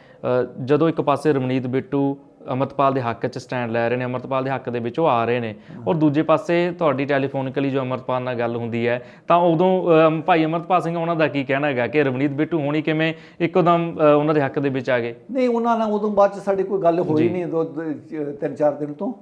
ਜਦੋਂ ਇੱਕ ਪਾਸੇ ਰਮਨੀਤ ਬਿੱਟੂ ਅਮਰਤਪਾਲ ਦੇ ਹੱਕ 'ਚ ਸਟੈਂਡ ਲੈ ਰਹੇ ਨੇ ਅਮਰਤਪਾਲ ਦੇ ਹੱਕ ਦੇ ਵਿੱਚ ਉਹ ਆ ਰਹੇ ਨੇ। ਔਰ ਦੂਜੇ ਪਾਸੇ ਤੁਹਾਡੀ ਟੈਲੀਫੋਨਿਕਲੀ ਜੋ ਅਮਰਤਪਾਲ ਨਾਲ ਗੱਲ ਹੁੰਦੀ ਹੈ ਤਾਂ ਉਦੋਂ ਭਾਈ ਅਮਰਤਪਾਲ ਸਿੰਘ ਉਹਨਾਂ ਦਾ ਕੀ ਕਹਿਣਾ ਹੈਗਾ ਕਿ ਰਮਨੀਤ ਬਿੱਟੂ ਹੋਣੀ ਕਿਵੇਂ ਇੱਕੋਦਮ ਉਹਨਾਂ ਦੇ ਹੱਕ ਦੇ ਵਿੱਚ ਆ ਗਏ? ਨਹੀਂ ਉਹਨਾਂ ਨਾਲ ਉਦੋਂ ਬਾਅਦ ਚ ਸਾਡੀ ਕੋਈ ਗੱਲ ਹੋਈ ਨਹੀਂ ਦੋ ਤਿੰਨ ਚਾਰ ਦਿਨ ਤੋਂ।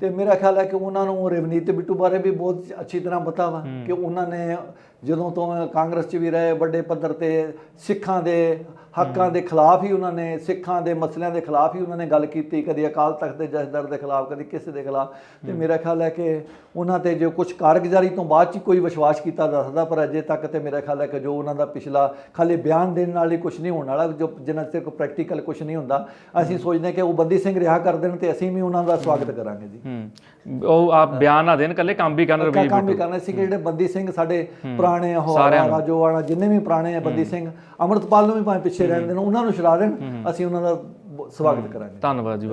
ਤੇ ਮੇਰਾ ਖਿਆਲ ਹੈ ਕਿ ਉਹਨਾਂ ਨੂੰ ਰਵਨੀਤ ਬਿੱਟੂ ਬਾਰੇ ਵੀ ਬਹੁਤ ਅੱਛੀ ਤਰ੍ਹਾਂ ਪਤਾ ਵਾ ਕਿ ਉਹਨਾਂ ਨੇ ਜਦੋਂ ਤੋਂ ਕਾਂਗਰਸ 'ਚ ਵੀ ਰਹੇ ਵੱਡੇ ਪੱਧਰ ਤੇ ਸਿੱਖਾਂ ਦੇ ਹੱਕਾਂ ਦੇ ਖਿਲਾਫ ਹੀ ਉਹਨਾਂ ਨੇ ਸਿੱਖਾਂ ਦੇ ਮਸਲਿਆਂ ਦੇ ਖਿਲਾਫ ਹੀ ਉਹਨਾਂ ਨੇ ਗੱਲ ਕੀਤੀ ਕਦੀ ਅਕਾਲ ਤਖਤ ਦੇ ਜਥੇਦਾਰ ਦੇ ਖਿਲਾਫ ਕਦੀ ਕਿਸੇ ਦੇ ਖਿਲਾਫ। ਤੇ ਮੇਰਾ ਖਿਆਲ ਹੈ ਕਿ ਉਹਨਾਂ ਤੇ ਜੋ ਕੁਝ ਕਾਰਗੁਜ਼ਾਰੀ ਤੋਂ ਬਾਅਦ ਚ ਕੋਈ ਵਿਸ਼ਵਾਸ ਕੀਤਾ ਜਾ ਸਕਦਾ ਪਰ ਅਜੇ ਤੱਕ ਤੇ ਮੇਰਾ ਖਿਆਲ ਹੈ ਕਿ ਜੋ ਉਹਨਾਂ ਦਾ ਪਿਛਲਾ ਖਾਲੀ ਬਿਆਨ ਦੇਣ ਨਾਲ ਹੀ ਕੁਝ ਨਹੀਂ ਹੋਣ ਵਾਲਾ ਜੋ ਜਿੰਨਾ ਚਿਰ ਕੋਈ ਪ੍ਰੈਕਟੀਕਲ ਕੁਝ ਨਹੀਂ ਹੁੰਦਾ ਅਸੀਂ ਸੋਚਦੇ ਹਾਂ ਕਿ ਉਹ ਬੰਦੀ ਸਿੰਘ ਰਿਹਾ ਕਰ ਦੇਣ ਤੇ ਅਸੀਂ ਵੀ ਉਹਨਾਂ ਦਾ ਸਵਾਗਤ ਕਰਾਂਗੇ ਜੀ। ਉਹ ਆਪ ਬਿਆਨ ਨਾ ਦੇਣ ਕੱਲੇ ਕੰਮ ਵੀ ਕਰਨ ਰਵਨੀਤ ਕੰਮ ਵੀ ਕਰਨਾ ਸੀ ਕਿ ਜਿਹੜੇ ਬੰਦੀ ਸਿੰਘ ਸਾਡੇ ਪੁਰਾਣੇ ਉਹ ਸਾਰਿਆਂ ਨੂੰ। ਰਾਜੋਵਾਲਾ ਜਿੰਨੇ ਵੀ ਪੁਰਾਣੇ ਆ ਬੰਦੀ ਸਿੰਘ ਅਮਰਤਪਾਲ ਨੂੰ ਵੀ ਭਾਵੇਂ ਪਿੱਛੇ ਰਹਿਣ ਦੇਣ ਉਹਨਾਂ ਨੂੰ ਛੁਡਾ ਦੇਣ ਅਸੀਂ ਉਹਨਾਂ ਦਾ ਸਵਾਗਤ ਕਰਾਂਗੇ। ਧੰਨਵਾਦ ਜੀ